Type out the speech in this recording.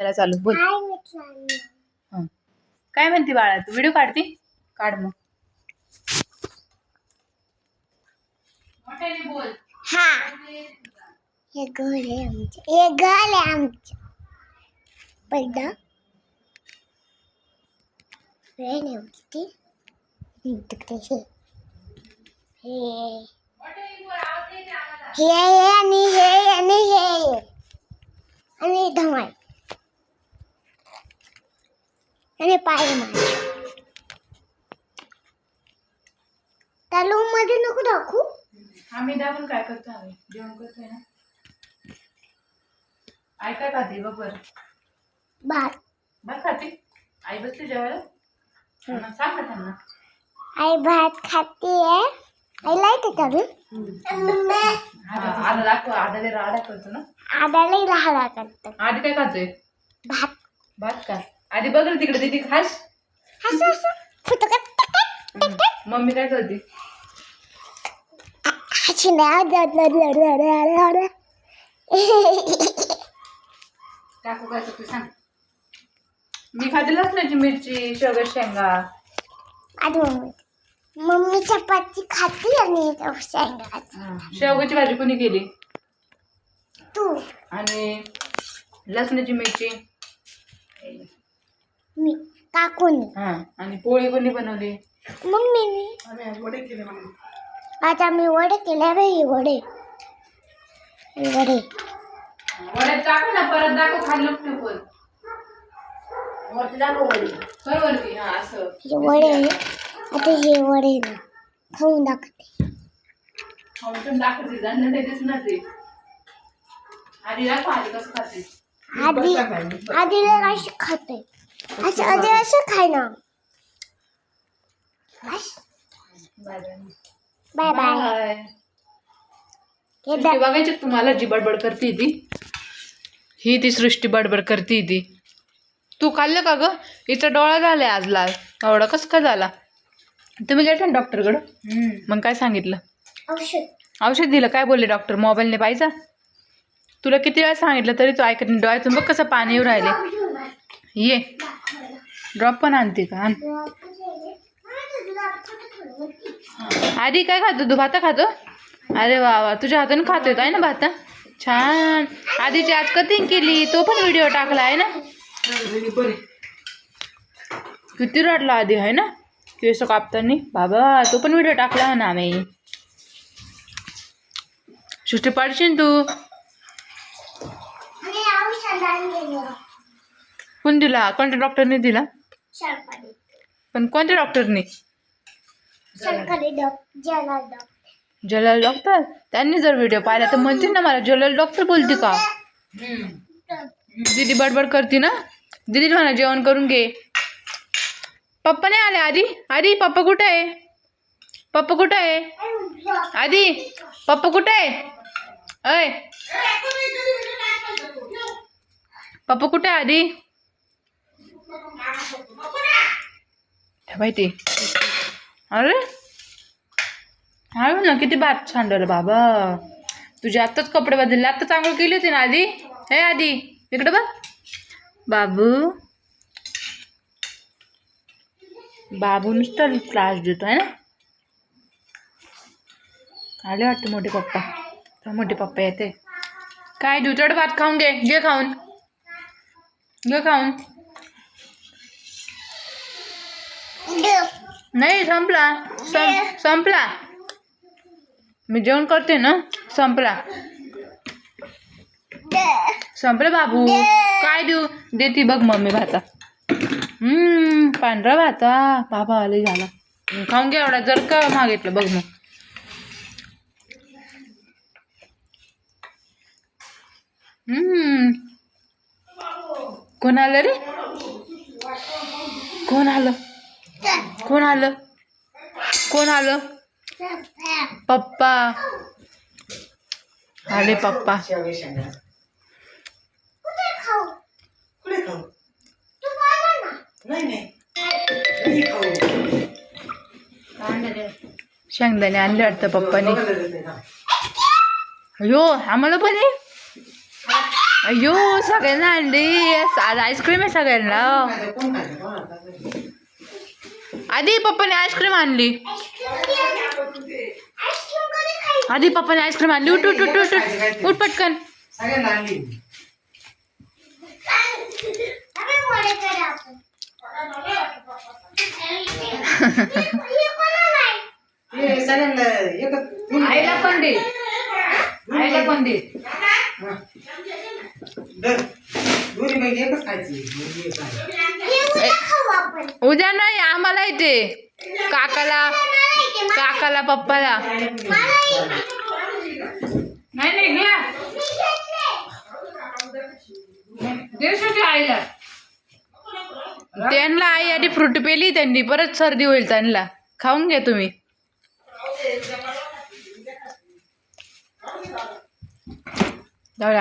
त्याला चालू बोल. हं. काय म्हणते बाळा तू व्हिडिओ काढते? काढ मग. मोठ्याने बोल. हा. हे घर आहे आमचं. हे घर आहे आमचं. पडदा फ्रेंड आहे आमची ती. हम्म, तिकडे हे. हे. हे हे आणि हे आणि हे. आणि धमाल माझे त्या रूममध्ये नको दाखवू. आम्ही दाबून काय करतो आम्ही? जेवण करतोय ना? आई काय खाते? बघ बरं. भात. भात खाते? आई बसते जेवायला? मग सांग ना त्यांना. आई भात खाते आई लाइट का रे आधा दाखव आधाले राडा करतो ना. आदालाही राहला करतात आधी काय खातोय? भात. भात का? आधी बघ ना तिकडे दीदी खास मम्मी काय करते? टाकू काय करते सांग? मी खाते लसणाची मिरची शेवगा शेंगा. आधी मम्मी मम्मी चपाती खाती आणि शेंगा शेवगाची भाजी कोणी केली? तू. आणि लसणाची मिरची. मी काकून. हा आणि पोळी कोणी बनवली? मम्मीने आता मी. वडे केले बाई वडे. हे वडे. वड्यात टाकू ना परत दाखव खाल्लं ठेवून वरती दाखव वडी. कर वरती हा असं. हे वडे आता हे वडे ना खाऊन दाखवते. खाऊन दाखवते जाणं ते दिसणार ते. आधी दाखव आधी कसं खाते. आधी आधी जर असे खाते. बाय. बाय बघायची तुम्हाला जी बडबड करते ती. ही ती सृष्टी बडबड करते ती. तू खाल्लं का ग? हिचा डोळा झालाय आज लाल. एवढा कस का झाला? तुम्ही गेले ना डॉक्टरकडं? मग काय सांगितलं? औषध. औषध दिलं. काय बोलले डॉक्टर? मोबाईलने पाहिजे? तुला किती वेळा सांगितलं तरी तू ऐकत नाही. डोळ्यातून बघ कसं पाणी येऊ राहिले. ये। ड्रॉप पण आणते का? आधी काय खातो? तू भाता खातो? अरे वा वा. तुझ्या हाताने खातोय काय ना भाता? छान. आधीची आज कटिंग केली तो पण व्हिडिओ टाकला आहे ना? किती रडला आधी, आहे ना? केस कापताना. बाबा तो पण व्हिडिओ टाकला ना आम्ही. सृष्टी पाडशील तू? कोण दिला? कोणत्या डॉक्टरने दिला? सरकारी पण कोणत्या डॉक्टरने सरकारी डॉक जला डॉक. जलाल डॉक्टर त्यांनी जर व्हिडिओ पाहिला तर म्हणतील ना मला जलाल डॉक्टर बोलते का? दीदी बडबड करते ना? दीदी म्हणा जेवण करून घे. पप्पा नाही आले आधी? आधी पप्पा कुठे आहे? पप्पा कुठे आहे? आधी पप्पा कुठे आहे? अय. पप्पा कुठे आहे आधी? माहिती अरे? हळू ना किती भात सांडवलं बाबा. तुझे आत्ताच कपडे बदलले. आत्ता चांगलं केली होती ना आधी? हे आधी. इकडे बघ. बाबू. बाबू नुसतं त्रास देतो आहे ना? आले वाटतं मोठे पप्पा. मोठे पप्पा येते. काय दुचड भात खाऊन घे. घे खाऊन. घे खाऊन. नाही संपला. सं संपला. मी जेवण करते ना? संपला. संपलं बाबू. काय देऊ? देती बघ मम्मी भाता. हम्म पांढरा भाता. बाबा आले झाला. खाऊन घ्या एवढा. जर का मागितलं बघ मग. हम्म. कोण आलं रे? कोण आलं? कोण आलं? कोण आलं? पप्पा. आले पप्पा. कुठे खाऊ? कुठे खाऊ? तू बोला ना? नाही नाही. कधी खाऊ? शेंगदाणे. आणले वाटतं पप्पाने? अयो आम्हाला पण आहे अयो सगळ्यांना आणली. आज आईस्क्रीम आहे सगळ्यांना. आधी पप्पाने आईस्क्रीम आणली. आधी पप्पाने आईस्क्रीम आणली. उठ उठ उठ उठ उठ. उठ पटकन. आईला पण दे. आईला पण दे. दोन्ही एकच खायची. उद्या नाही आम्हाला येते. काकाला काकाला पप्पाला. नाही आईला. त्यांना आई आधी फ्रूट पेली त्यांनी परत सर्दी होईल त्यांना. खाऊन घ्या तुम्ही.